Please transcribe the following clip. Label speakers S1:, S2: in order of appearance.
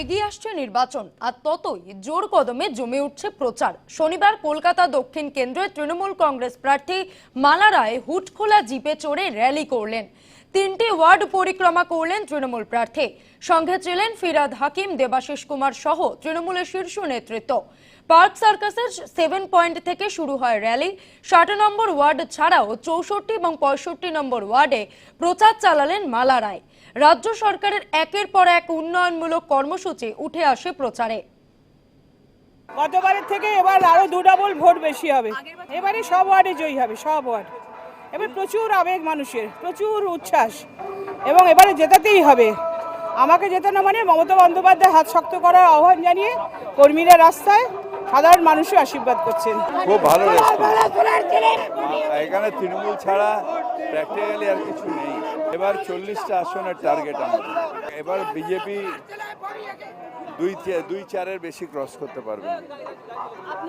S1: এগিয়ে আসছে নির্বাচন, আর ততই জোর কদমে জমে উঠছে প্রচার। শনিবার কলকাতা দক্ষিণ কেন্দ্রে তৃণমূল কংগ্রেস প্রার্থী মালা রায় হুটখোলা জিপে চড়ে র্যালি করলেন। তিনটি ওয়ার্ড পরিক্রমা করলেন তৃণমূল প্রার্থী। সঙ্গে ছিলেন ফিরাদ হাকিম, দেবাশিস কুমার সহ তৃণমূলের শীর্ষ নেতৃত্ব। পার্ক সার্কাসের সেভেন পয়েন্ট থেকে শুরু হয় র্যালি। ষাট নম্বর ওয়ার্ড ছাড়াও চৌষট্টি এবং পঁয়ষট্টি নম্বর ওয়ার্ডে প্রচার চালালেন মালা রায়। রাজ্য সরকারের একের পর এক উন্নয়নমূলক কর্মসূচি উঠে আসে প্রচারে।
S2: গতবারের থেকে এবার আরও দু ডাবল ভোট বেশি হবে। এবারে সব ওয়ার্ডে জয়ী হবে, সব ওয়ার্ড। এবার প্রচুর আবেগ মানুষের, প্রচুর উচ্ছ্বাস। এবং এবারে জেতাতেই হবে। আমাকে জেতানো মানে মমতা বন্দ্যোপাধ্যায় হাত শক্ত করার আহ্বান জানিয়ে কর্মীরা রাস্তায় সাধারণ মানুষও আশীর্বাদ করছেন।
S3: খুব ভালো রেসপন্স এখানে তৃণমূল ছাড়া প্র্যাকটিক্যালি আর কিছু নেই। এবার চল্লিশটা আসনের টার্গেট আমাদের। এবার বিজেপি দুই দুই চারের বেশি ক্রস করতে পারবে।